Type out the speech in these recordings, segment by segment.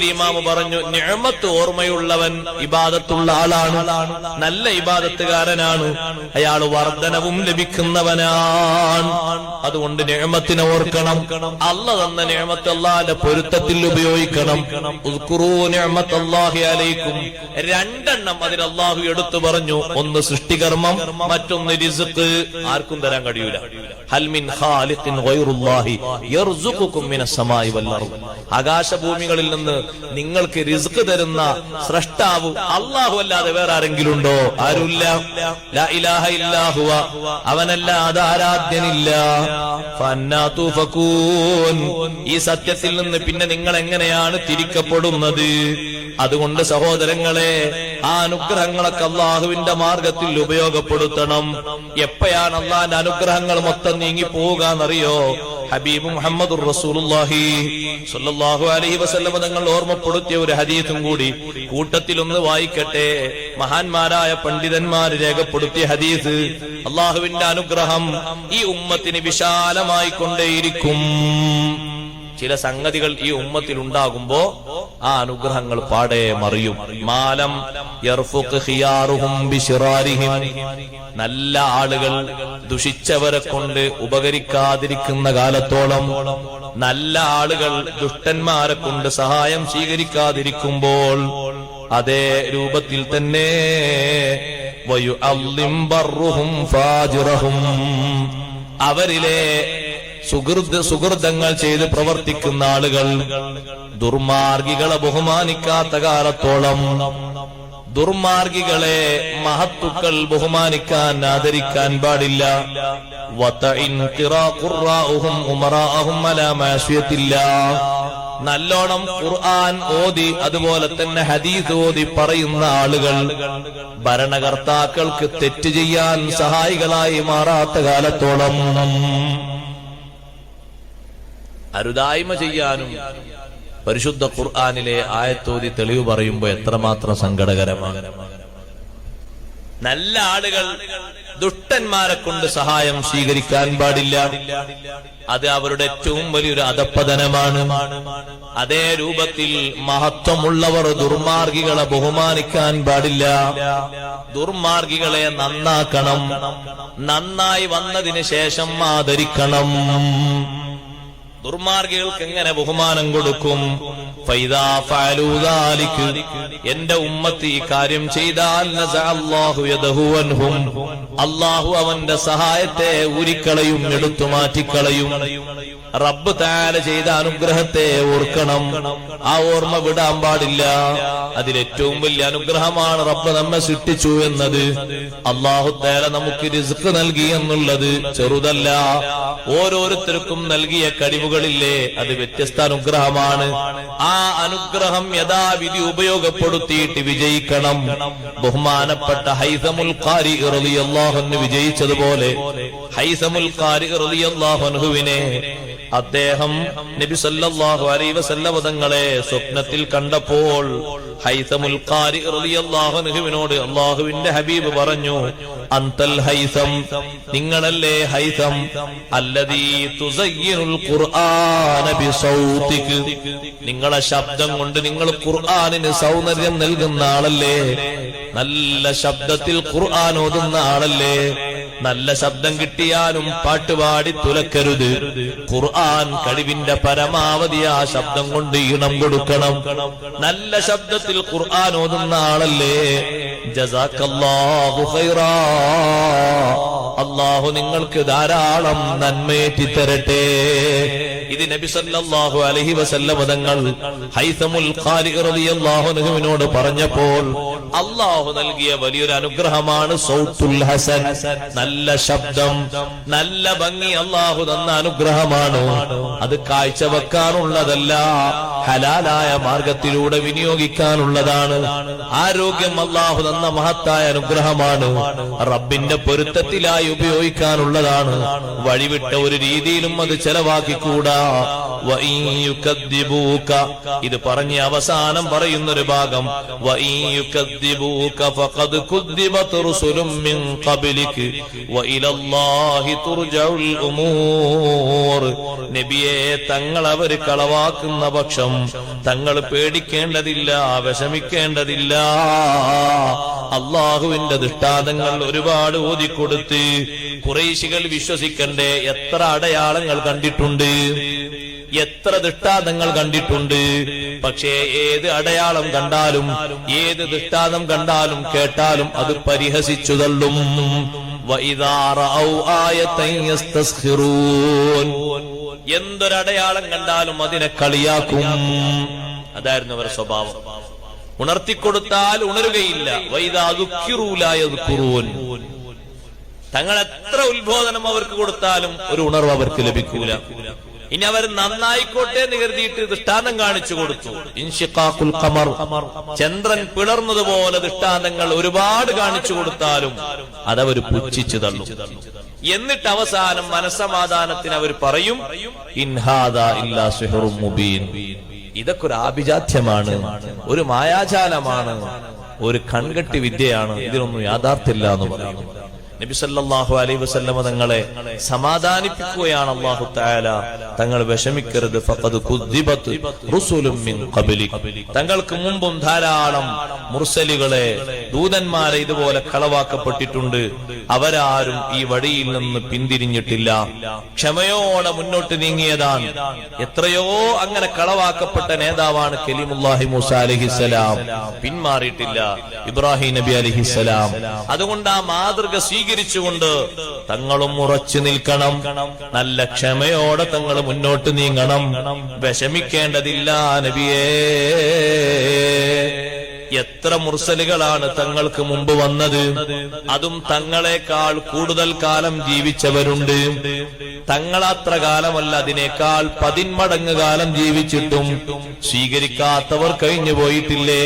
ഇമാമ് പറഞ്ഞു ഞാമത്ത് ഓർമ്മയുള്ളവൻ ഇബാദത്തുള്ള ആളാണ്. നല്ല ഇബാദത്തുകാരനാണ്. അയാൾ വർധനവും ലഭിക്കുന്നവനാണ്. അതുകൊണ്ട് ഞാമത്തിനെ ഓർക്കണം. അല്ല തന്ന ഞാമത്ത് അള്ളാന്റെ പൊരുത്തത്തിൽ ഉപയോഗിക്കണം. അലൈക്കും. രണ്ടെണ്ണം അതിൽ അള്ളാഹു എടുത്തു പറഞ്ഞു. ഒന്ന് സൃഷ്ടികർമ്മം മറ്റൊന്ന് രിസുക്ക് ആർക്കും തരാൻ കഴിയൂല. ഖാലിഖിൻ ആകാശഭൂമികളിൽ നിന്ന് നിങ്ങൾക്ക് റിസ്ക് തരുന്ന സ്രഷ്ടാവ് അള്ളാഹു അല്ലാതെ വേറെ ആരെങ്കിലും ഉണ്ടോ ആരുമില്ല? ലാ ഇലാഹ അവനല്ലാതെ ആരാധ്യനില്ല. ഈ സത്യത്തിൽ നിന്ന് പിന്നെ നിങ്ങൾ എങ്ങനെയാണ് തിരിക്കപ്പെടുന്നത്? അതുകൊണ്ട് സഹോദരങ്ങളെ ആ അനുഗ്രഹങ്ങളൊക്കെ അള്ളാഹുവിന്റെ മാർഗത്തിൽ ഉപയോഗപ്പെടുത്തണം. എപ്പോഴാണ് അള്ളാന്റെ അനുഗ്രഹങ്ങൾ മൊത്തം നീങ്ങി പോവുക എന്നറിയോ ഹബീബ് മുഹമ്മദ് റസൂലുള്ളാഹി അലൈഹി വസല്ലം തങ്ങൾ ഓർമ്മപ്പെടുത്തിയ ഒരു ഹദീസും കൂടി കൂട്ടത്തിൽ ഒന്ന് വായിക്കട്ടെ. മഹാന്മാരായ പണ്ഡിതന്മാർ രേഖപ്പെടുത്തിയ ഹദീസ് അള്ളാഹുവിന്റെ അനുഗ്രഹം ഈ ഉമ്മത്തിന് വിശാലമായി കൊണ്ടേയിരിക്കും ചില സംഗതികൾ ഈ ഉമ്മത്തിൽ ഉണ്ടാകുമ്പോ ആ അനുഗ്രഹങ്ങൾ പാടെ മറിയും. മാലം നല്ല ആളുകൾ ദുഷിച്ചവരെ കൊണ്ട് ഉപകരിക്കാതിരിക്കുന്ന കാലത്തോളം നല്ല ആളുകൾ ദുഷ്ടന്മാരെ കൊണ്ട് സഹായം സ്വീകരിക്കാതിരിക്കുമ്പോൾ അതേ രൂപത്തിൽ തന്നെ വയു അവരിലെ സുഹൃദ് സുഹൃതങ്ങൾ ചെയ്ത് പ്രവർത്തിക്കുന്ന ആളുകൾ ദുർമാർഗികളെ ബഹുമാനിക്കാത്ത കാലത്തോളം ദുർമാർഗികളെ മഹത്തുക്കൾ ബഹുമാനിക്കാൻ ആദരിക്കാൻ പാടില്ല. നല്ലോണം ഖുർആൻ ഓതി അതുപോലെ തന്നെ ഹദീസ് ഓതി പറയുന്ന ആളുകൾ ഭരണകർത്താക്കൾക്ക് തെറ്റ് ചെയ്യാൻ സഹായികളായി മാറാത്ത കാലത്തോളം അരുതായ്മ ചെയ്യാനും പരിശുദ്ധ ഖുർആാനിലെ ആയത്തോതി തെളിവ് പറയുമ്പോ എത്രമാത്രം സങ്കടകരമാണ്. നല്ല ആളുകൾ ദുഷ്ടന്മാരെ കൊണ്ട് സഹായം സ്വീകരിക്കാൻ പാടില്ല. അത് അവരുടെ ഏറ്റവും വലിയൊരു അധപ്പതനമാണ്. അതേ രൂപത്തിൽ മഹത്വമുള്ളവർ ദുർമാർഗികളെ ബഹുമാനിക്കാൻ പാടില്ല. ദുർമാർഗികളെ നന്നാക്കണം. നന്നായി വന്നതിന് ശേഷം ആദരിക്കണം. ദുർമാർഗികൾക്ക് എങ്ങനെ ബഹുമാനം കൊടുക്കും. എന്റെ ഉമ്മത്ത് ഈ കാര്യം ചെയ്താൽ അള്ളാഹു അവന്റെ സഹായത്തെ ഉരിക്കളയും എടുത്തു മാറ്റിക്കളയും. റബ്ബ് താല ചെയ്ത അനുഗ്രഹത്തെ ഓർക്കണം. ആ ഓർമ്മ വിടാൻ പാടില്ല. അതിലേറ്റവും വലിയ അനുഗ്രഹമാണ് റബ്ബ് നമ്മെ സൃഷ്ടിച്ചു എന്നത്. അള്ളാഹു താല നമുക്ക് റിസ്ക് നൽകി എന്നുള്ളത് ചെറുതല്ല. ഓരോരുത്തർക്കും നൽകിയ കഴിവുകളില്ലേ അത് വ്യത്യസ്ത അനുഗ്രഹമാണ്. ആ അനുഗ്രഹം യഥാവിധി ഉപയോഗപ്പെടുത്തിയിട്ട് വിജയിക്കണം. ബഹുമാനപ്പെട്ട ഹൈസമുൽ ഖാരി റളിയല്ലാഹുവിന് വിജയിച്ചതുപോലെ ഹൈസമുൽ ഖാരി റളിയല്ലാഹുവിനെ അദ്ദേഹം നബി സല്ലല്ലാഹു അലൈഹി വസല്ലം തങ്ങളെ സ്വപ്നത്തിൽ കണ്ടപ്പോൾ ഹൈസമുൽ ഖാരി റളിയല്ലാഹു അൻഹുവിനോട് അല്ലാഹുവിന്റെ ഹബീബ് പറഞ്ഞു അന്തൽ ഹൈസം നിങ്ങളല്ലേ ഹൈസം? അല്ലദീ തുസയ്യിനുൽ ഖുർആന ബിസൗതിക് നിങ്ങളെ ശബ്ദം കൊണ്ട് നിങ്ങൾ ഖുർആനിന് സൗന്ദര്യം നൽകുന്ന ആളല്ലേ? നല്ല ശബ്ദത്തിൽ ഖുർആൻ ഓതുന്ന ആളല്ലേ? നല്ല ശബ്ദം കിട്ടിയാലും പാട്ടുപാടി തുലക്കരുത്. ഖുർആൻ കഴിവിന്റെ പരമാവധി ആ ശബ്ദം കൊണ്ട് ഈണം കൊടുക്കണം. നല്ല ശബ്ദത്തിൽ ഖുർആൻ ഓതുന്ന ആളല്ലേ? അള്ളാഹു നിങ്ങൾക്ക് ധാരാളം നന്മയേറ്റി തരട്ടെ ഇത് നബി സല്ലല്ലാഹു അലൈഹി വസല്ലം തങ്ങൾ ഹൈസമുൽ ഖാരി റളിയല്ലാഹു പറഞ്ഞപ്പോൾ അള്ളാഹു നൽകിയ വലിയൊരു അനുഗ്രഹമാണ് സൗത്തുൽ ഹസൻ. നല്ല ശബ്ദം നല്ല ഭംഗി അള്ളാഹു തന്ന അനുഗ്രഹമാണ്. അത് കാഴ്ചവെക്കാനുള്ളതല്ല. ഹലാലായ മാർഗത്തിലൂടെ വിനിയോഗിക്കാനുള്ളതാണ്. ആരോഗ്യം അള്ളാഹു തന്ന മഹത്തായ അനുഗ്രഹമാണ്. റബ്ബിന്റെ പൊരുത്തത്തിലായി ഉപയോഗിക്കാനുള്ളതാണ്. വഴിവിട്ട ഒരു രീതിയിലും അത് ചെലവാക്കിക്കൂടാ. ഇത് പറഞ്ഞ് അവസാനം ഭാഗം. വഇലല്ലാഹി തുർജഉൽ ഉമൂർ. നബിയെ തങ്ങൾ അവർ കളവാക്കുന്ന പക്ഷം തങ്ങൾ പേടിക്കേണ്ടതില്ല വിഷമിക്കേണ്ടതില്ല. അള്ളാഹുവിന്റെ ദൃഷ്ടാന്തങ്ങൾ ഒരുപാട് ഓതിക്കൊടുത്ത് കുറേശികൾ വിശ്വസിക്കണ്ടേ എത്ര അടയാളങ്ങൾ കണ്ടിട്ടുണ്ട്. എത്ര ദൃഷ്ടാന്തങ്ങൾ കണ്ടിട്ടുണ്ട്. പക്ഷേ ഏത് അടയാളം കണ്ടാലും ഏത് ദൃഷ്ടാന്തം കണ്ടാലും കേട്ടാലും അത് പരിഹസിച്ചു തള്ളും. എന്തൊരടയാളം കണ്ടാലും അതിനെ കളിയാക്കും. അതായിരുന്നു അവരുടെ സ്വഭാവം. ഉണർത്തിക്കൊടുത്താൽ ഉണരുകയില്ല. വൈദാതുക്കിറൂലായ തങ്ങൾ എത്ര ഉത്ബോധനം അവർക്ക് കൊടുത്താലും ഒരു ഉണർവ് അവർക്ക് ലഭിക്കൂല. ഇനി അവർ നന്നായിക്കോട്ടെ എന്ന് കരുതിയിട്ട് ദൃഷ്ടാന്തം കാണിച്ചു കൊടുത്തു. ഇൻഷിഖാഖുൽ ഖമർ. ചന്ദ്രൻ പിളർന്നതുപോലെ ദൃഷ്ടാന്തങ്ങൾ ഒരുപാട് കാണിച്ചു കൊടുത്താലും അതവർ പുച്ഛിച്ചു തള്ളും. എന്നിട്ട് അവസാനം മനസമാധാനത്തിന് അവർ പറയും ഇൻഹാദ ഇല്ലാ മുബീൻ. ഇതൊക്കെ ഒരു ആഭിജാത്യമാണ് ഒരു മായാജാലമാണ് ഒരു കൺകെട്ടി വിദ്യയാണ് ഇതിനൊന്നും യാഥാർത്ഥ്യമില്ല എന്ന് പറയുന്നു. നബി അലൈ വസല്ലമ തങ്ങളെ സമാധാനിപ്പിക്കുകയാണ് അള്ളാഹു താല തങ്ങൾ വിഷമിക്കരുത്. തങ്ങൾക്ക് മുമ്പും ധാരാളം മുർസലുകളെ ദൂതന്മാരെ ഇതുപോലെ കളവാക്കപ്പെട്ടിട്ടുണ്ട്. അവരാരും ഈ വഴിയിൽ നിന്ന് പിന്തിരിഞ്ഞിട്ടില്ല. ക്ഷമയോടെ മുന്നോട്ട് നീങ്ങിയതാണ്. എത്രയോ അങ്ങനെ കളവാക്കപ്പെട്ട നേതാവാണ് കലിമുല്ലാഹി മൂസ അലഹിസലാം പിന്മാറിയിട്ടില്ല ഇബ്രാഹിം നബി അലഹിസലാം അതുകൊണ്ട് ആ മാതൃക സ്വീകരിച്ചുകൊണ്ട് തങ്ങളും ഉറച്ചു നിൽക്കണം. നല്ല ക്ഷമയോടെ തങ്ങൾ മുന്നോട്ട് നീങ്ങണം. വിഷമിക്കേണ്ടതില്ല നബിയേ. എത്ര മുർസലുകളാണ് തങ്ങൾക്ക് മുമ്പ് വന്നത്. അതും തങ്ങളെക്കാൾ കൂടുതൽ കാലം ജീവിച്ചവരുണ്ട്. തങ്ങളത്ര കാലമല്ല അതിനേക്കാൾ പതിന്മടങ്ങ് കാലം ജീവിച്ചിട്ടും സ്വീകരിക്കാത്തവർ കഴിഞ്ഞു പോയിട്ടില്ലേ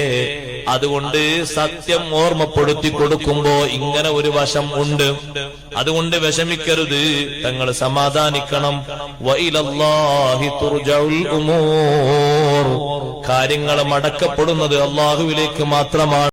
അതുകൊണ്ട് സത്യം ഓർമ്മപ്പെടുത്തി കൊടുക്കുമ്പോ ഇങ്ങനെ ഒരു വശം ഉണ്ട്. അതുകൊണ്ട് വിഷമിക്കരുത്. തങ്ങൾ സമാധാനിക്കണം. കാര്യങ്ങൾ മടക്കപ്പെടുന്നത് അള്ളാഹുവിലേക്ക് മാത്രമാണ്.